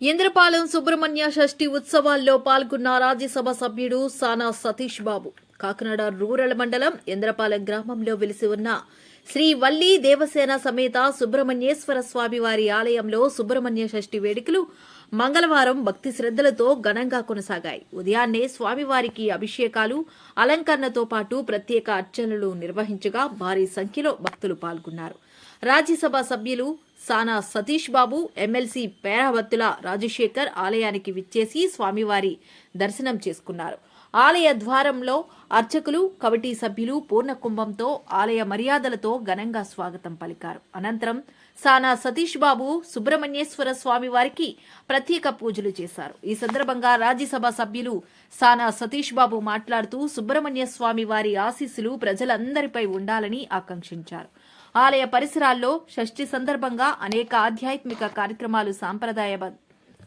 ఇంద్రపాలెం సుబ్రహ్మణ్య షష్ఠి ఉత్సవాల్లో పాల్గొన్న రాజ్యసభ సభ్యుడు సానా సతీష్ బాబు. కాకినాడ రూరల్ మండలం ఇంద్రపాలెం గ్రామంలో వెలిసి ఉన్న శ్రీ వల్లి దేవసేన సమేత సుబ్రహ్మణ్యేశ్వర స్వామివారి ఆలయంలో సుబ్రహ్మణ్య షష్ఠి వేడుకలు మంగళవారం భక్తి శ్రద్ధలతో ఘనంగా కొనసాగాయి. ఉదయాన్నే స్వామివారికి అభిషేకాలు అలంకరణతో పాటు ప్రత్యేక అర్చనలు నిర్వహించగా భారీ సంఖ్యలో భక్తులు పాల్గొన్నారు. రాజ్యసభ సభ్యులు సానా సతీష్ బాబు ఎమ్మెల్సీ పేరావత్తుల రాజశేఖర్ ఆలయానికి విచ్చేసి స్వామివారి దర్శనం చేసుకున్నారు. ఆలయ ద్వారంలో అర్చకులు కమిటీ సభ్యులు పూర్ణ కుంభంతో ఆలయ మర్యాదలతో ఘనంగా స్వాగతం పలికారు. అనంతరం సానా సతీష్ బాబు సుబ్రహ్మణ్యేశ్వర స్వామి వారికి ప్రత్యేక పూజలు చేశారు. ఈ సందర్భంగా రాజ్యసభ సభ్యులు సానా సతీష్ బాబు మాట్లాడుతూ సుబ్రహ్మణ్య స్వామి వారి ఆశీస్సులు ప్రజలందరిపై ఉండాలని ఆకాంక్షించారు. ఆలయ పరిసరాల్లో షష్ఠి సందర్భంగా అనేక ఆధ్యాత్మిక కార్యక్రమాలు సాంప్రదాయ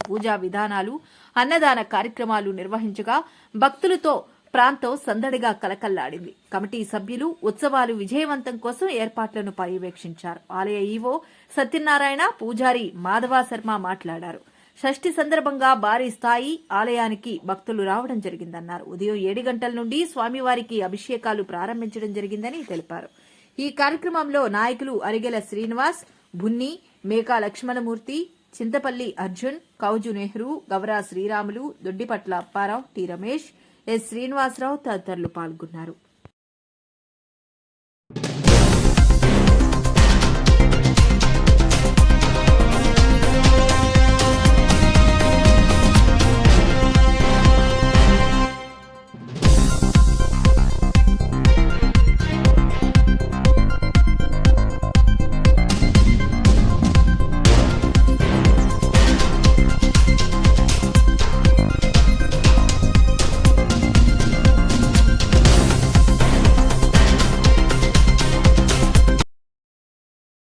పూజా విధానాలు అన్నదాన కార్యక్రమాలు నిర్వహించగా భక్తులతో ప్రాంతం సందడిగా కలకల్లాడింది. కమిటీ సభ్యులు ఉత్సవాలు విజయవంతం కోసం ఏర్పాట్లను పర్యవేక్షించారు. ఆలయ ఈవో సత్యనారాయణ పూజారి మాధవ శర్మ మాట్లాడారు. షష్ఠి సందర్భంగా భారీ స్థాయి ఆలయానికి భక్తులు రావడం జరిగిందన్నారు. ఉదయం ఏడు గంటల నుండి స్వామివారికి అభిషేకాలు ప్రారంభించడం జరిగిందని తెలిపారు. ఈ కార్యక్రమంలో నాయకులు అరిగెల శ్రీనివాస్ బున్ని మేకా లక్ష్మణమూర్తి చింతపల్లి అర్జున్ కౌజు నెహ్రూ గవరా శ్రీరాములు దొడ్డిపట్ల అప్పారావు టి రమేష్ ఎస్ శ్రీనివాసరావు తదితరులు పాల్గొన్నారు.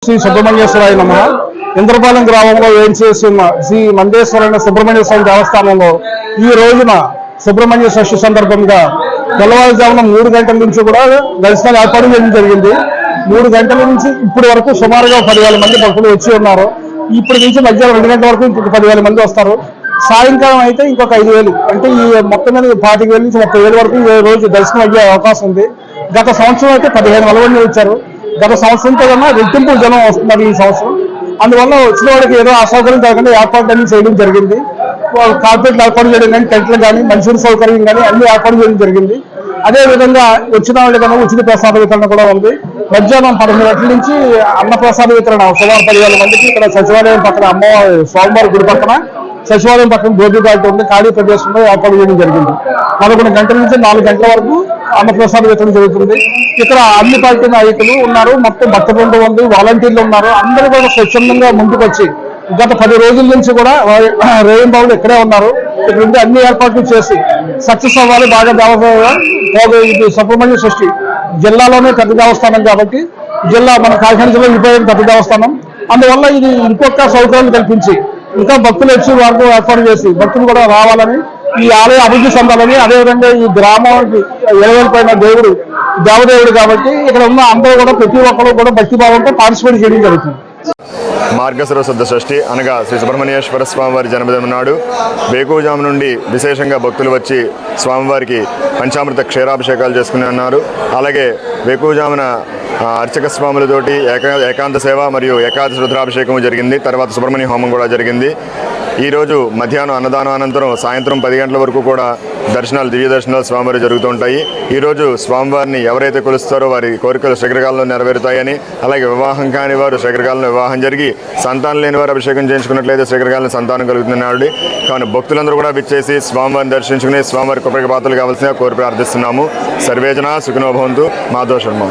శ్రీ సుబ్రహ్మణ్యేశ్వరాయ నమ. ఇంద్రపాలెం గ్రామంలో ఏం చేస్తున్న శ్రీ మందేశ్వరైన సుబ్రహ్మణ్య స్వామి దేవస్థానంలో ఈ రోజున సుబ్రహ్మణ్య షష్ఠి సందర్భంగా తెల్లవారుజామున మూడు గంటల నుంచి కూడా దర్శనాలు ఏర్పాటు చేయడం జరిగింది. మూడు గంటల నుంచి ఇప్పటి వరకు సుమారుగా పదివేల మంది భక్తులు వచ్చి ఉన్నారు. ఇప్పటి నుంచి మధ్యాహ్నం రెండు గంటల వరకు ఇంకొక పదివేల మంది వస్తారు. సాయంకాలం అయితే ఇంకొక ఐదు వేలు. అంటే ఈ మొత్తం మీద పాతిక వేల నుంచి ముప్పై వేల వరకు ఈ రోజు దర్శనం అయ్యే అవకాశం ఉంది. గత సంవత్సరం అయితే పదిహేను వేల మంది వచ్చారు గత సంవత్సరంతో కన్నా రెట్టింపు జనం వస్తున్నారు ఈ సంవత్సరం. అందువల్ల వచ్చిన వాళ్ళకి ఏదో అసౌకర్యం కాకుండా ఏర్పాట్లన్నీ చేయడం జరిగింది. కార్పొరేట్లు ఏర్పాటు చేయడం కానీ టెంట్లు కానీ మంచినీరు సౌకర్యం కానీ అన్ని ఏర్పాటు చేయడం జరిగింది. అదే విధంగా వచ్చిన వాళ్ళకన్నా ఉచిత ప్రసాద వితరణ కూడా ఉంది. మధ్యాహ్నం పదమూడు గంటల నుంచి అన్న ప్రసాద వితరణ సుమారు పదివేల మందికి ఇక్కడ సచివాలయం పక్కన అమ్మవారి స్వామివారి గుడి పక్కన సచివాలయం పక్కన గోపి ఘాట్ ఉంది ఖాళీ ప్రదేశంలో ఏర్పాటు చేయడం జరిగింది. పదకొండు గంటల నుంచి నాలుగు గంటల వరకు అన్నప్రసాద వితరణ జరుగుతుంది. ఇక్కడ అన్ని పార్టీ నాయకులు ఉన్నారు మొత్తం భక్త బృందం ఉంది వాలంటీర్లు ఉన్నారు. అందరూ కూడా స్వచ్ఛందంగా ముందుకొచ్చి గత పది రోజుల నుంచి కూడా రేవం బాబులు ఇక్కడే ఉన్నారు. ఇక్కడ ఉండి అన్ని ఏర్పాట్లు చేసి సక్సెస్ అవ్వాలి బాగా దేవస్థానం ఇది సుబ్రహ్మణ్య సృష్టి. జిల్లాలోనే పెద్ద దేవస్థానం కాబట్టి జిల్లా మన కాకినాడ జిల్లా విడిపోయిన పెద్ద దేవస్థానం. అందువల్ల ఇది ఇంకొక సౌకర్యాలు కల్పించి ఇంకా భక్తులు వచ్చి వరకు ఏర్పాటు చేసి భక్తులు కూడా రావాలని ఈ ఆలయ అభివృద్ధి చెందాలని అదేవిధంగా ఈ గ్రామానికి ఎలవెలిపోయిన దేవుడు దేవదేవుడు కాబట్టి ఇక్కడ ఉన్న అందరూ కూడా ప్రతి ఒక్కరు కూడా భక్తిభావంతో పార్టిసిపేట్ చేయడం జరుగుతుంది. మార్గశిర శుద్ధ షష్ఠి అనగా శ్రీ సుబ్రహ్మణ్యేశ్వర స్వామివారి జన్మదినం నాడు వేకువజాము నుండి విశేషంగా భక్తులు వచ్చి స్వామివారికి పంచామృత క్షీరాభిషేకాలు చేసుకుని ఉన్నారు అలాగే వేకువజామున అర్చక స్వాములతోటి ఏకా ఏకాంత సేవ మరియు ఏకాదశి రుద్రాభిషేకం జరిగింది. తర్వాత సుబ్రహ్మణ్య హోమం కూడా జరిగింది. ఈరోజు మధ్యాహ్నం అన్నదానం అనంతరం సాయంత్రం పది గంటల వరకు కూడా దర్శనాలు దివ్య దర్శనాలు స్వామివారి జరుగుతూ ఉంటాయి ఈరోజు స్వామివారిని ఎవరైతే కొలుస్తారో వారి కోరికలు శగ్రకాలంలో నెరవేరుతాయని అలాగే వివాహం కాని వారు శగ్రకాలంలో వివాహం జరిగి సంతానం లేని వారు అభిషేకం చేయించుకున్నట్లయితే శగ్రకాలను సంతానం కలుగుతున్నాడు కావున భక్తులందరూ కూడా విచ్చేసి స్వామివారిని దర్శించుకుని స్వామివారి కృపకి పాత్రలు కావాల్సిన కోరి ప్రార్థిస్తున్నాము. సర్వేజన సుఖనోభవంతు మాధవ శర్మ.